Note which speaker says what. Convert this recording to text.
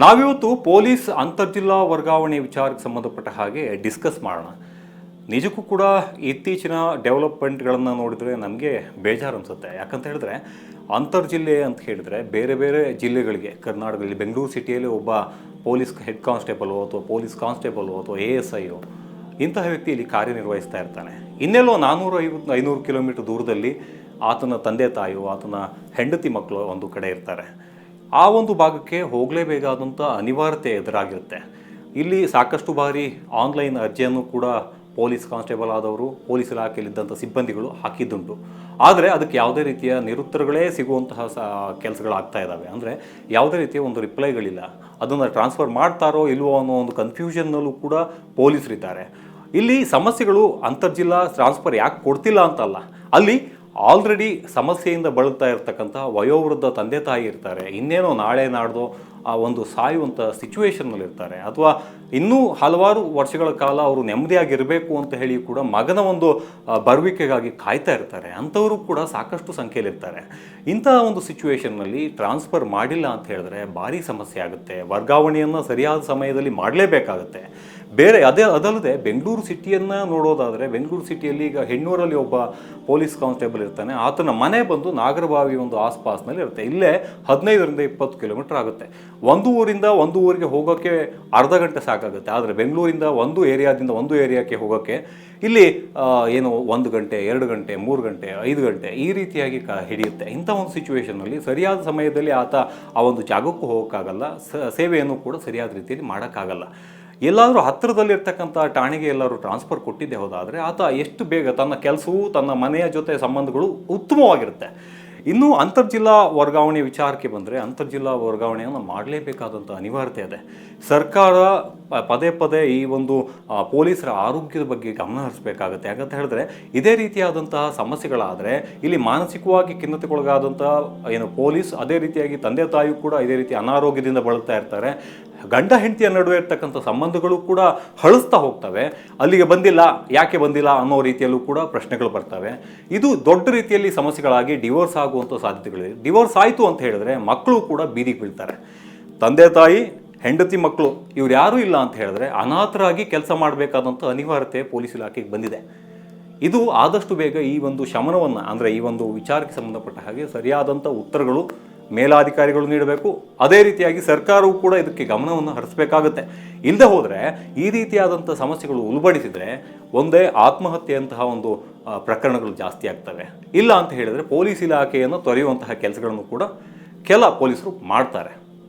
Speaker 1: ನಾವಿವತ್ತು ಪೊಲೀಸ್ ಅಂತರ್ಜಿಲ್ಲಾ ವರ್ಗಾವಣೆ ವಿಚಾರಕ್ಕೆ ಸಂಬಂಧಪಟ್ಟ ಹಾಗೆ ಡಿಸ್ಕಸ್ ಮಾಡೋಣ. ನಿಜಕ್ಕೂ ಕೂಡ ಇತ್ತೀಚಿನ ಡೆವಲಪ್ಮೆಂಟ್ಗಳನ್ನು ನೋಡಿದರೆ ನಮಗೆ ಬೇಜಾರು ಅನಿಸುತ್ತೆ. ಯಾಕಂತ ಹೇಳಿದ್ರೆ ಅಂತರ್ಜಿಲ್ಲೆ ಅಂತ ಹೇಳಿದ್ರೆ ಬೇರೆ ಬೇರೆ ಜಿಲ್ಲೆಗಳಿಗೆ, ಕರ್ನಾಟಕದಲ್ಲಿ, ಬೆಂಗಳೂರು ಸಿಟಿಯಲ್ಲಿ ಒಬ್ಬ ಪೊಲೀಸ್ ಹೆಡ್ ಕಾನ್ಸ್ಟೇಬಲು ಅಥವಾ ಪೊಲೀಸ್ ಕಾನ್ಸ್ಟೇಬಲು ಅಥವಾ ಎ ಎಸ್ ಐಯು ಇಂತಹ ವ್ಯಕ್ತಿ ಇಲ್ಲಿ ಕಾರ್ಯನಿರ್ವಹಿಸ್ತಾ ಇರ್ತಾನೆ. ಇನ್ನೆಲ್ಲೋ ನಾನ್ನೂರು ಐವತ್ತು, ಐನೂರು ಕಿಲೋಮೀಟರ್ ದೂರದಲ್ಲಿ ಆತನ ತಂದೆ ತಾಯಿಯು ಆತನ ಹೆಂಡತಿ ಮಕ್ಕಳು ಒಂದು ಕಡೆ ಇರ್ತಾರೆ. ಆ ಒಂದು ಭಾಗಕ್ಕೆ ಹೋಗಲೇಬೇಕಾದಂಥ ಅನಿವಾರ್ಯತೆ ಎದುರಾಗಿರುತ್ತೆ. ಇಲ್ಲಿ ಸಾಕಷ್ಟು ಬಾರಿ ಆನ್ಲೈನ್ ಅರ್ಜಿಯನ್ನು ಕೂಡ ಪೊಲೀಸ್ ಕಾನ್ಸ್ಟೇಬಲ್ ಆದವರು, ಪೊಲೀಸ್ ಇಲಾಖೆಯಲ್ಲಿದ್ದಂಥ ಸಿಬ್ಬಂದಿಗಳು ಹಾಕಿದ್ದುಂಟು. ಆದರೆ ಅದಕ್ಕೆ ಯಾವುದೇ ರೀತಿಯ ನಿರುತ್ತರಗಳೇ ಸಿಗುವಂತಹ ಸ, ಕೆಲಸಗಳಾಗ್ತಾ ಇದ್ದಾವೆ. ಅಂದರೆ ಯಾವುದೇ ರೀತಿಯ ಒಂದು ರಿಪ್ಲೈಗಳಿಲ್ಲ. ಅದನ್ನು ಟ್ರಾನ್ಸ್ಫರ್ ಮಾಡ್ತಾರೋ ಇಲ್ವೋ ಅನ್ನೋ ಒಂದು ಕನ್ಫ್ಯೂಷನ್ನಲ್ಲೂ ಕೂಡ ಪೊಲೀಸರಿದ್ದಾರೆ. ಇಲ್ಲಿ ಸಮಸ್ಯೆಗಳು ಅಂತರ್ಜಿಲ್ಲಾ ಟ್ರಾನ್ಸ್ಫರ್ ಯಾಕೆ ಕೊಡ್ತಿಲ್ಲ ಅಂತಲ್ಲ. ಅಲ್ಲಿ ಆಲ್ರೆಡಿ ಸಮಸ್ಯೆಯಿಂದ ಬಳಲ್ತಾ ಇರ್ತಕ್ಕಂಥ ವಯೋವೃದ್ಧ ತಂದೆ ತಾಯಿ ಇರ್ತಾರೆ. ಇನ್ನೇನೋ ನಾಳೆ ನಾಡ್ದೋ ಆ ಒಂದು ಸಾಯುವಂಥ ಸಿಚುವೇಶನ್ನಲ್ಲಿ ಇರ್ತಾರೆ ಅಥವಾ ಇನ್ನೂ ಹಲವಾರು ವರ್ಷಗಳ ಕಾಲ ಅವರು ನೆಮ್ಮದಿಯಾಗಿರಬೇಕು ಅಂತ ಹೇಳಿ ಕೂಡ ಮಗನ ಒಂದು ಬರುವಿಕೆಗಾಗಿ ಕಾಯ್ತಾ ಇರ್ತಾರೆ. ಅಂಥವರು ಕೂಡ ಸಾಕಷ್ಟು ಸಂಖ್ಯೆಯಲ್ಲಿರ್ತಾರೆ. ಇಂತಹ ಒಂದು ಸಿಚುವೇಷನ್ನಲ್ಲಿ ಟ್ರಾನ್ಸ್ಫರ್ ಮಾಡಿಲ್ಲ ಅಂತ ಹೇಳಿದ್ರೆ ಭಾರಿ ಸಮಸ್ಯೆ ಆಗುತ್ತೆ. ವರ್ಗಾವಣೆಯನ್ನು ಸರಿಯಾದ ಸಮಯದಲ್ಲಿ ಮಾಡಲೇಬೇಕಾಗುತ್ತೆ. ಬೇರೆ ಅದೇ ಅದಲ್ಲದೆ ಬೆಂಗಳೂರು ಸಿಟಿಯನ್ನು ನೋಡೋದಾದರೆ ಬೆಂಗಳೂರು ಸಿಟಿಯಲ್ಲಿ ಈಗ ಹೆಣ್ಣೂರಲ್ಲಿ ಒಬ್ಬ ಪೊಲೀಸ್ ಕಾನ್ಸ್ಟೇಬಲ್ ಇರ್ತಾನೆ. ಆತನ ಮನೆ ಬಂದು ನಾಗರಬಾವಿ ಒಂದು ಆಸ್ಪಾಸ್ನಲ್ಲಿ ಇರುತ್ತೆ ಇಲ್ಲೇ ಹದಿನೈದರಿಂದ ಇಪ್ಪತ್ತು ಕಿಲೋಮೀಟರ್ ಆಗುತ್ತೆ. ಒಂದು ಊರಿಂದ ಒಂದು ಊರಿಗೆ ಹೋಗೋಕ್ಕೆ ಅರ್ಧ ಗಂಟೆ ಸಾಕಾಗುತ್ತೆ. ಆದರೆ ಬೆಂಗಳೂರಿಂದ ಒಂದು ಏರಿಯಾದಿಂದ ಒಂದು ಏರಿಯಾಕ್ಕೆ ಹೋಗೋಕ್ಕೆ ಇಲ್ಲಿ ಏನು ಒಂದು ಗಂಟೆ, ಎರಡು ಗಂಟೆ, ಮೂರು ಗಂಟೆ, ಐದು ಗಂಟೆ ಈ ರೀತಿಯಾಗಿ ಕ ಹಿಡಿಯುತ್ತೆ. ಇಂಥ ಒಂದು ಸಿಚುವೇಷನಲ್ಲಿ ಸರಿಯಾದ ಸಮಯದಲ್ಲಿ ಆತ ಆ ಒಂದು ಜಾಗಕ್ಕೂ ಹೋಗೋಕ್ಕಾಗಲ್ಲ ಸೇವೆಯನ್ನು ಕೂಡ ಸರಿಯಾದ ರೀತಿಯಲ್ಲಿ ಮಾಡೋಕ್ಕಾಗಲ್ಲ. ಎಲ್ಲಾದರೂ ಹತ್ತಿರದಲ್ಲಿರ್ತಕ್ಕಂಥ ಠಾಣೆಗೆ ಎಲ್ಲರೂ ಟ್ರಾನ್ಸ್ಫರ್ ಕೊಟ್ಟಿದ್ದೆ ಹೋದಾದರೆ ಆತ ಎಷ್ಟು ಬೇಗ ತನ್ನ ಕೆಲಸವು ತನ್ನ ಮನೆಯ ಜೊತೆ ಸಂಬಂಧಗಳು ಉತ್ತಮವಾಗಿರುತ್ತೆ. ಇನ್ನು ಅಂತರ್ಜಿಲ್ಲಾ ವರ್ಗಾವಣೆ ವಿಚಾರಕ್ಕೆ ಬಂದರೆ ಅಂತರ್ಜಿಲ್ಲಾ ವರ್ಗಾವಣೆಯನ್ನು ಮಾಡಲೇಬೇಕಾದಂಥ ಅನಿವಾರ್ಯತೆ ಇದೆ. ಸರ್ಕಾರ ಪದೇ ಪದೇ ಈ ಒಂದು ಪೊಲೀಸರ ಆರೋಗ್ಯದ ಬಗ್ಗೆ ಗಮನ ಹರಿಸಬೇಕಾಗುತ್ತೆ. ಯಾಕಂತ ಹೇಳಿದ್ರೆ, ಇದೇ ರೀತಿಯಾದಂತಹ ಸಮಸ್ಯೆಗಳಾದರೆ, ಇಲ್ಲಿ ಮಾನಸಿಕವಾಗಿ ಖಿನ್ನತೆಗೊಳಗಾದಂತಹ, ಏನು, ಪೊಲೀಸ್, ಅದೇ ರೀತಿಯಾಗಿ ತಂದೆ ತಾಯಿಯೂ ಕೂಡ ಇದೇ ರೀತಿ ಅನಾರೋಗ್ಯದಿಂದ ಬಳಲ್ತಾ ಇರ್ತಾರೆ. ಗಂಡ ಹೆಂಡತಿಯ ನಡುವೆ ಇರ್ತಕ್ಕಂಥ ಸಂಬಂಧಗಳು ಕೂಡ ಹಳಿಸ್ತಾ ಹೋಗ್ತವೆ. ಅಲ್ಲಿಗೆ ಬಂದಿಲ್ಲ, ಯಾಕೆ ಬಂದಿಲ್ಲ ಅನ್ನೋ ರೀತಿಯಲ್ಲೂ ಕೂಡ ಪ್ರಶ್ನೆಗಳು ಬರ್ತವೆ. ಇದು ದೊಡ್ಡ ರೀತಿಯಲ್ಲಿ ಸಮಸ್ಯೆಗಳಾಗಿ ಡಿವೋರ್ಸ್ ಆಗುವಂಥ ಸಾಧ್ಯತೆಗಳಿವೆ. ಡಿವೋರ್ಸ್ ಆಯಿತು ಅಂತ ಹೇಳಿದ್ರೆ ಮಕ್ಕಳು ಕೂಡ ಬೀದಿಗೆ ಬೀಳ್ತಾರೆ. ತಂದೆ ತಾಯಿ ಹೆಂಡತಿ ಮಕ್ಕಳು ಇವ್ರು ಯಾರೂ ಇಲ್ಲ ಅಂತ ಹೇಳಿದ್ರೆ ಅನಾಥರಾಗಿ ಕೆಲಸ ಮಾಡಬೇಕಾದಂಥ ಅನಿವಾರ್ಯತೆ ಪೊಲೀಸ್ ಇಲಾಖೆಗೆ ಬಂದಿದೆ. ಇದು ಆದಷ್ಟು ಬೇಗ ಈ ಒಂದು ಶಮನವನ್ನು, ಅಂದರೆ ಈ ಒಂದು ವಿಚಾರಕ್ಕೆ ಸಂಬಂಧಪಟ್ಟ ಹಾಗೆ ಸರಿಯಾದಂಥ ಉತ್ತರಗಳು ಮೇಲಾಧಿಕಾರಿಗಳು ನೀಡಬೇಕು. ಅದೇ ರೀತಿಯಾಗಿ ಸರ್ಕಾರವು ಕೂಡ ಇದಕ್ಕೆ ಗಮನವನ್ನು ಹರಿಸಬೇಕಾಗುತ್ತೆ. ಇಲ್ಲದೆ ಹೋದರೆ ಈ ರೀತಿಯಾದಂಥ ಸಮಸ್ಯೆಗಳು ಉಲ್ಬಡಿಸಿದರೆ ಒಂದೇ ಆತ್ಮಹತ್ಯೆಯಂತಹ ಒಂದು ಪ್ರಕರಣಗಳು ಜಾಸ್ತಿ ಆಗ್ತವೆ. ಇಲ್ಲ ಅಂತ ಹೇಳಿದರೆ ಪೊಲೀಸ್ ಇಲಾಖೆಯನ್ನು ತೊರೆಯುವಂತಹ ಕೆಲಸಗಳನ್ನು ಕೂಡ ಕೆಲ ಪೊಲೀಸರು ಮಾಡ್ತಾರೆ.